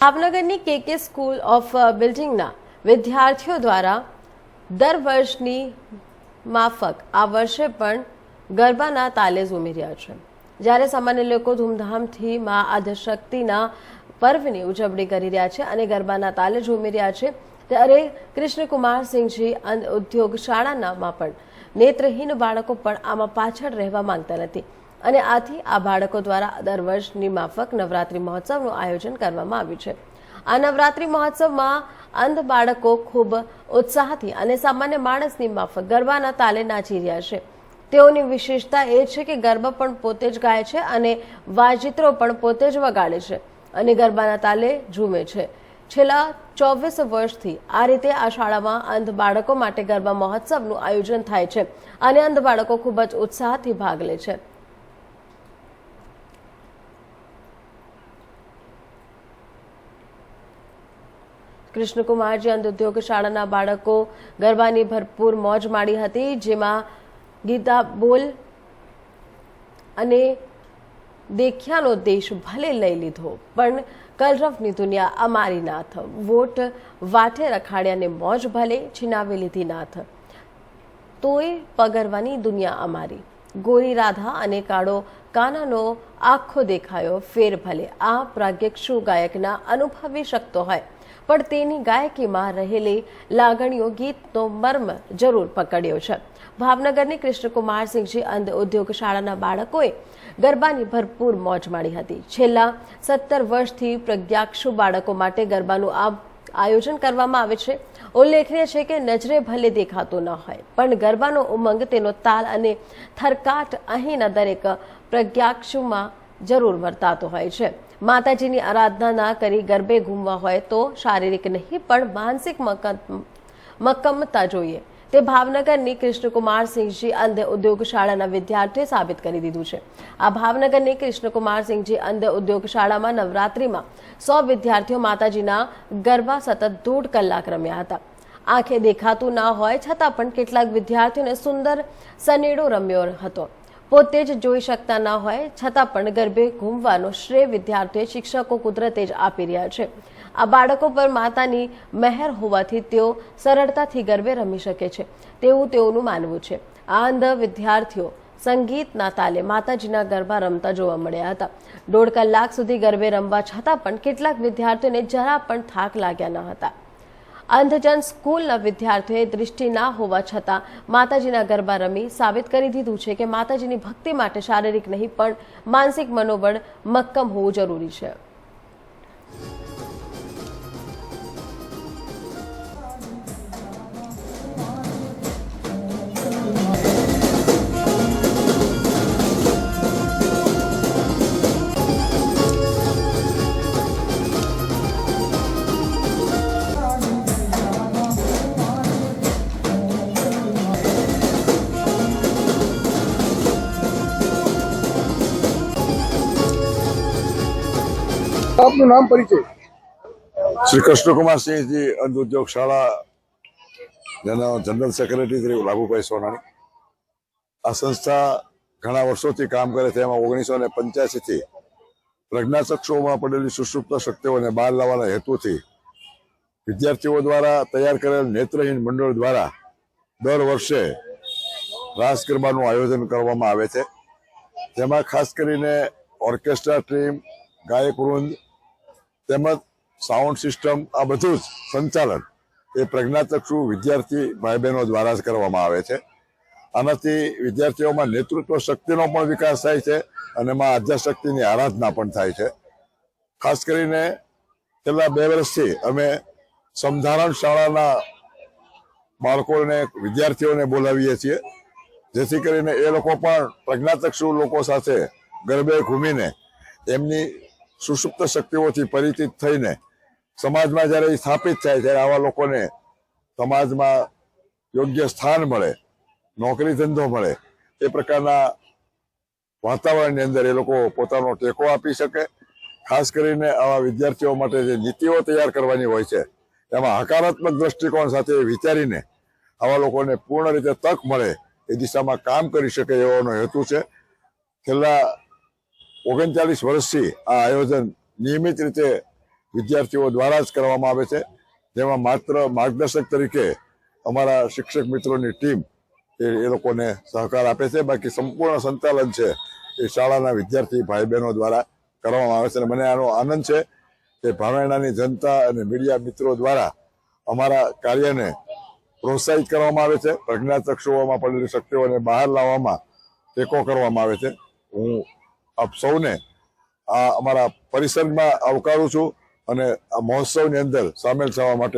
ભાવનગરની કેકે school of બિલ્ડિંગના વિદ્યાર્થીઓ દ્વારા દર વર્ષની માફક આ વર્ષે પણ ગરબાના તાલે ઝૂમી રહ્યા છે. જ્યારે સામાન્ય લોકો ધૂમધામથી મા આદ્યશક્તિના પર્વની ઉજવણી કરી રહ્યા છે અને ગરબાના તાલે ઝૂમી રહ્યા છે, ત્યારે કૃષ્ણકુમારસિંહજી અન્ન ઉદ્યોગ શાળાનામાં પણ નેત્રહીન બાળકો પણ આમાં પાછળ રહેવા માંગતા નથી. અને આથી આ બાળકો દ્વારા દર વર્ષની માફક નવરાત્રી મહોત્સવનું આયોજન કરવામાં આવ્યું છે. આ નવરાત્રી મહોત્સવમાં અંધ બાળકો ખૂબ ઉત્સાહથી અને સામાન્ય માણસની માફક ગરબાના તાલે નાચી રહ્યા છે. તેઓની વિશેષતા એ છે કે ગરબા પણ પોતે જ ગાય છે અને વાજિત્રો પણ પોતે જ વગાડે છે અને ગરબાના તાલે ઝૂમે છે. છેલ્લા ચોવીસ વર્ષથી આ રીતે આ શાળામાં અંધ બાળકો માટે ગરબા મહોત્સવનું આયોજન થાય છે અને અંધ બાળકો ખૂબ જ ઉત્સાહથી ભાગ લે છે. કૃષ્ણકુમારજી અંધ ઉદ્યોગ શાળાના બાળકો ગરબાની ભરપૂર મોજ માણી હતી, જેમાં ગીતા બોલ અને દેખ્યાનો દેશ ભલે લઈ લીધો, પણ કલરફની દુનિયા અમારી નાથ. વોટ વાટે રખાડ્યાને મોજ ભલે છીનાવી લીધી નાથ. તોય પગરવાની દુનિયા અમારી. ગોરી રાધા અને કાળો કાનાનો આખો દેખાયો, ફેર ભલે આ પ્રાજ્ઞક્ષુ ગાયકના અનુભવી શકતો હોય. પણ તેની ગાયકીમાં રહેલી લાગણીઓ ગીતનો મર્મ જરૂર પકડ્યો છે. ભાવનગરની કૃષ્ણકુમારસિંહજી અંધ ઉદ્યોગ શાળાના બાળકોએ ગરબાની ભરપૂર મોજ માણી હતી. છેલ્લા સત્તર વર્ષથી પ્રજ્ઞાક્ષુ બાળકો માટે ગરબાનું આ આયોજન કરવામાં આવે છે. ઉલ્લેખનીય છે કે નજરે ભલે દેખાતો ન હોય, પણ ગરબાનો ઉમંગ, તેનો તાલ અને થરકાટ અહીંના દરેક પ્રજ્ઞાક્ષુમાં જરૂર વર્તાતો હોય છે. માતાજીની આરાધના ના કરી ગરબે ઘૂમવા હોય તો શારીરિક નહીં, પણ માનસિક મક્કમ- મક્કમતા જોઈએ. તે ભાવનગરની કૃષ્ણકુમારસિંહજી અંધ ઉદ્યોગ શાળાના વિદ્યાર્થીએ સાબિત કરી દીધું છે. આ ભાવનગરની કૃષ્ણકુમારસિંહજી અંધ ઉદ્યોગ શાળામાં નવરાત્રિમાં સો વિદ્યાર્થીઓ માતાજીના ગરબા સતત દોઢ કલાક રમ્યા હતા. આંખે દેખાતું ના હોય, છતાં પણ કેટલાક વિદ્યાર્થીઓને સુંદર સનેડો રમ્યો હતો. પોતે જ જોઈ શકતા ન હોય, છતાં પણ ગરબે ઘૂમવાનો શ્રેય વિદ્યાર્થીઓ શિક્ષકો કુદરતે જ આપી રહ્યા છે. આ બાળકો પર માતાની મહેર હોવાથી તેઓ સરળતાથી ગરબે રમી શકે છે. તેવું તેઓનું માનવું છે. આ અંધ વિદ્યાર્થીઓ સંગીતના તાલે માતાજીના ગરબા રમતા જોવા મળ્યા હતા. દોઢ કલાક સુધી ગરબે રમવા છતાં પણ કેટલાક વિદ્યાર્થીઓને જરા પણ થાક લાગ્યા ન હતા. અંધજન સ્કૂલના વિદ્યાર્થીઓએ દૃષ્ટિ ના હોવા છતાં માતાજીના ગરબા રમી સાબિત કરી દીધું છે કે માતાજીની ભક્તિ માટે શારીરિક નહીં, પણ માનસિક મનોબળ મક્કમ હોવું જરૂરી છે. આપનું નામ પરિચય. શ્રી કૃષ્ણકુમારસિંહજી અંધ ઉદ્યોગ શાળા જેના જનરલ સેક્રેટરી તરીકે લાભુભાઈ સોનાણી. આ સંસ્થા ઘણા વર્ષોથી કામ કરે છે. એમાં ઓગણીસો ને પંચ્યાસીથી પ્રજ્ઞાચક્ષુઓમાં પડેલી સુષુપ્ત શક્તિઓને બહાર લાવવાના હેતુથી વિદ્યાર્થીઓ દ્વારા તૈયાર કરેલ નેત્રહીન મંડળ દ્વારા દર વર્ષે રાસ ગરબાનું આયોજન કરવામાં આવે છે. જેમાં ખાસ કરીને ઓર્કેસ્ટ્રા ટીમ, ગાયક વૃંદ તેમજ સાઉન્ડ સિસ્ટમ આ બધું જ સંચાલન એ પ્રજ્ઞાચક્ષુ વિદ્યાર્થી ભાઈ બહેનો દ્વારા જ કરવામાં આવે છે. આનાથી વિદ્યાર્થીઓમાં નેતૃત્વ શક્તિનો પણ વિકાસ થાય છે અને એમાં આધ્યાશક્તિની આરાધના પણ થાય છે. ખાસ કરીને છેલ્લા બે વર્ષથી અમે સમધારણ શાળાના બાળકોને, વિદ્યાર્થીઓને બોલાવીએ છીએ. જેથી કરીને એ લોકો પણ પ્રજ્ઞાચક્ષુ લોકો સાથે ગરબે ઘૂમીને એમની સુષુપ્ત શક્તિઓથી પરિચિત થઈને સમાજમાં જ્યારે સ્થાપિત થાય ત્યારે આવા લોકોને સમાજમાં યોગ્ય સ્થાન મળે, નોકરી ધંધો મળે, એ પ્રકારના વાતાવરણની અંદર એ લોકો પોતાનો ટેકો આપી શકે. ખાસ કરીને આવા વિદ્યાર્થીઓ માટે જે નીતિઓ તૈયાર કરવાની હોય છે, એમાં હકારાત્મક દ્રષ્ટિકોણ સાથે વિચારીને આવા લોકોને પૂર્ણ રીતે તક મળે એ દિશામાં કામ કરી શકે એવાનો હેતુ છે. છેલ્લા ઓગણચાલીસ વર્ષથી આ આયોજન નિયમિત રીતે વિદ્યાર્થીઓ દ્વારા જ કરવામાં આવે છે. જેમાં માત્ર માર્ગદર્શક તરીકે અમારા શિક્ષક મિત્રોની ટીમ એ લોકોને સહકાર આપે છે. બાકી સંપૂર્ણ સંચાલન છે એ શાળાના વિદ્યાર્થી ભાઈ બહેનો દ્વારા કરવામાં આવે છે. અને મને આનો આનંદ છે કે ભાવેણાની જનતા અને મીડિયા મિત્રો દ્વારા અમારા કાર્યને પ્રોત્સાહિત કરવામાં આવે છે. પ્રજ્ઞાચક્ષુઓમાં પડેલી શક્તિઓને બહાર લાવવામાં ટેકો કરવામાં આવે છે. હું આપ સૌને આ અમારા પરિસરમાં આવકારું છું અને આ મહોત્સવની અંદર સામેલ થવા માટે